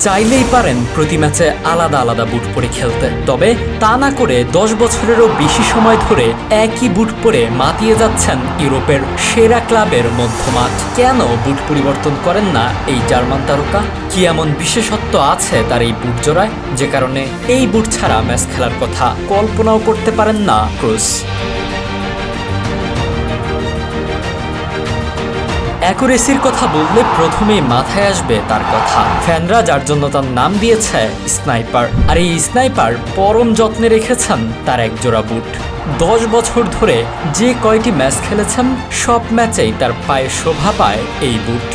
চাইলেই পারেন প্রতি ম্যাচে আলাদা আলাদা বুট পরে খেলতে। তবে তা না করে দশ বছরেরও বেশি সময় ধরে একই বুট পরে মাতিয়ে যাচ্ছেন ইউরোপের সেরা ক্লাবের মধ্যমাঠ। কেন বুট পরিবর্তন করেন না এই জার্মান তারকা? কি এমন বিশেষত্ব আছে তার এই বুট জোড়ায়? যে কারণে এই বুট ছাড়া ম্যাচ খেলার কথা কল্পনাও করতে পারেন না ক্রুস অ্যাকুরেসির কথা বললে প্রথমেই মাথায় আসবে তার কথা। ফ্যানরা যার জন্য তার নাম দিয়েছে, স্নাইপার। আর এই স্নাইপার পরম যত্নে রেখেছেন তার এক জোড়া বুট। দশ বছর ধরে যে কয়টি ম্যাচ খেলেছেন, সব ম্যাচেই তার পায়ে শোভা পায় এই বুট।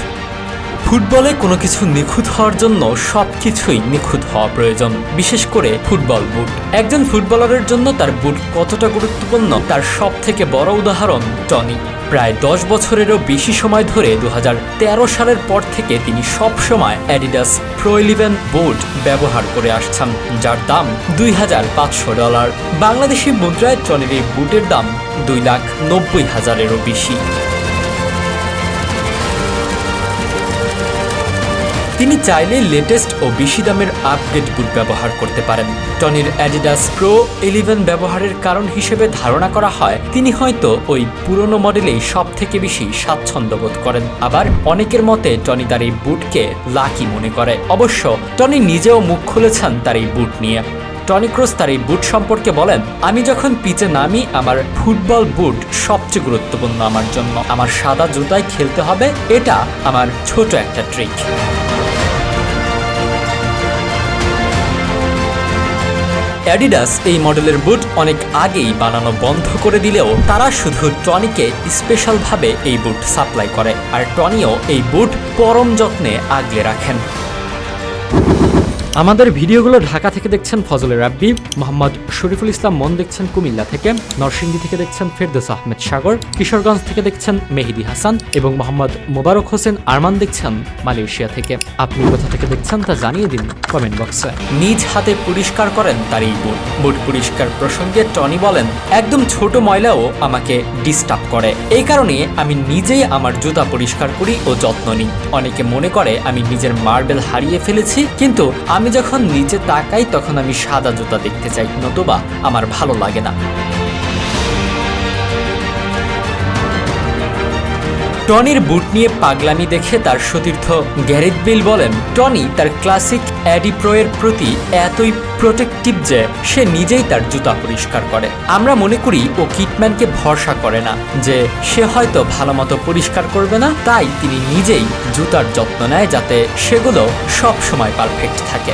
ফুটবলে কোনো কিছু নিখুঁত হওয়ার জন্য সব কিছুই নিখুঁত হওয়া প্রয়োজন, বিশেষ করে ফুটবল বুট। একজন ফুটবলারের জন্য তার বুট কতটা গুরুত্বপূর্ণ, তার সব থেকে বড় উদাহরণ টনি। প্রায় দশ বছরেরও বেশি সময় ধরে দু হাজার তেরো সালের পর থেকে তিনি সব সময় অ্যাডিডাস প্রো ইলেভেন বোর্ড ব্যবহার করে আসছেন, যার দাম দুই হাজার পাঁচশো ডলার। বাংলাদেশি মুদ্রায় চনের এই বুটের দাম দুই লাখ নব্বই হাজারেরও বেশি। তিনি চাইলে লেটেস্ট ও বেশি দামের আপগ্রেড বুট ব্যবহার করতে পারেন। টনির অ্যাডিডাস প্রো ইলেভেন ব্যবহারের কারণ হিসেবে ধারণা করা হয়, তিনি হয়তো ওই পুরনো মডেলেই সব থেকে বেশি স্বাচ্ছন্দ্য বোধ করেন। আবার অনেকের মতে টনি তার এই বুটকে লাকি মনে করে। অবশ্য টনি নিজেও মুখ খুলেছেন তার এই বুট নিয়ে। টনি ক্রুস তার এই বুট সম্পর্কে বলেন, আমি যখন পিচে নামি, আমার ফুটবল বুট সবচেয়ে গুরুত্বপূর্ণ আমার জন্য। আমার সাদা জুতায় খেলতে হবে, এটা আমার ছোট একটা ট্রিক অ্যাডিডাস এই মডেলের বুট অনেক আগেই বানানো বন্ধ করে দিলেও তারা শুধু টনিকে স্পেশালভাবে এই বুট সাপ্লাই করে। আর টনিও এই বুট পরম যত্নে আগলে রাখেন। আমাদের ভিডিওগুলো ঢাকা থেকে দেখছেন ফজলে রাব্বি, মোহাম্মদ শরীফুল ইসলাম মন দেখছেন কুমিল্লা থেকে, নরসিংদী থেকে দেখছেন ফেরদৌস আহমেদ সাগর, কিশোরগঞ্জ থেকে দেখছেন মেহেদি হাসান এবং মোহাম্মদ মোবারক হোসেন আরমান দেখছেন মালয়েশিয়া থেকে। আপনি কোথা থেকে দেখছেন তা জানিয়ে দিন কমেন্ট বক্সে। নিজ হাতে পরিষ্কার করেন তার এই বুট বুট পরিষ্কার প্রসঙ্গে টনি বলেন, একদম ছোট ময়লাও আমাকে ডিস্টার্ব করে। এই কারণে আমি নিজেই আমার জুতা পরিষ্কার করি ও যত্ন নিই। অনেকে মনে করে আমি নিজের মার্বেল হারিয়ে ফেলেছি, কিন্তু আমি যখন নিচে তাকাই তখন আমি সাদা জুতা দেখতে চাই। নতুবা আমার ভালো লাগে না। টনির বুট নিয়ে পাগলামি দেখে তার সতীর্থ গ্যারেথ বিল বলেন, টনি তার ক্লাসিক অ্যাডি প্রোয়ের প্রতি এতই প্রোটেক্টিভ যে সে নিজেই তার জুতা পরিষ্কার করে। আমরা মনে করি ও কিটম্যানকে ভরসা করে না যে সে হয়তো ভালো মতো পরিষ্কার করবে না, তাই তিনি নিজেই জুতার যত্ন নেয় যাতে সেগুলো সব সময় পারফেক্ট থাকে।